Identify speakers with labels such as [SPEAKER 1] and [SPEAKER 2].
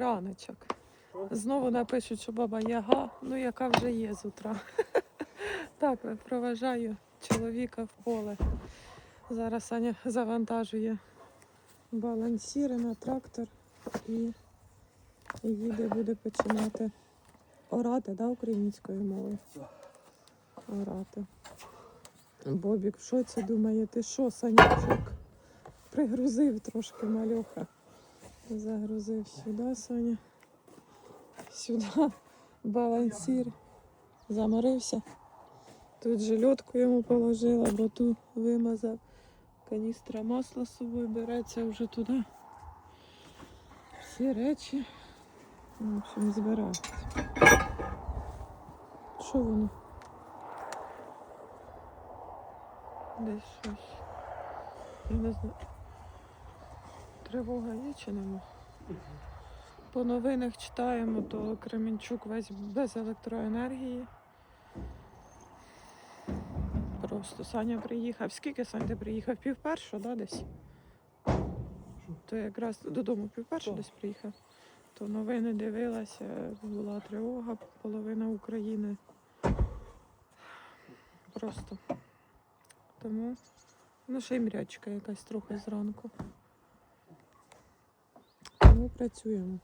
[SPEAKER 1] Раночок. Знову напишуть, що баба яга, ну яка вже є з утра. Так, проважаю чоловіка в поле. Зараз Аня завантажує балансіри на трактор і їде, буде починати орати, да, українською мовою. Орати. Бобік в шоці думає, ти що, Санячок? Пригрузив трошки мальоха. Загрузив сюди, Соня. Сюди балансір. Заморився. Тут же льотку йому положила, бо ту вимазав. Каністра масла з собою береться вже туди. Всі речі. В общем, збирається. Що воно? Десь щось. Я не знаю. Тривога є чи нема? По новинах читаємо, то Кременчук весь без електроенергії. Просто Саня приїхав. Скільки Сань ти приїхав? Пів першого, да, десь? То якраз додому пів першого десь приїхав. То новини дивилася, була тривога, половина України. Просто. Тому, ну, ще й мрячка якась трохи зранку. Тому працюємо.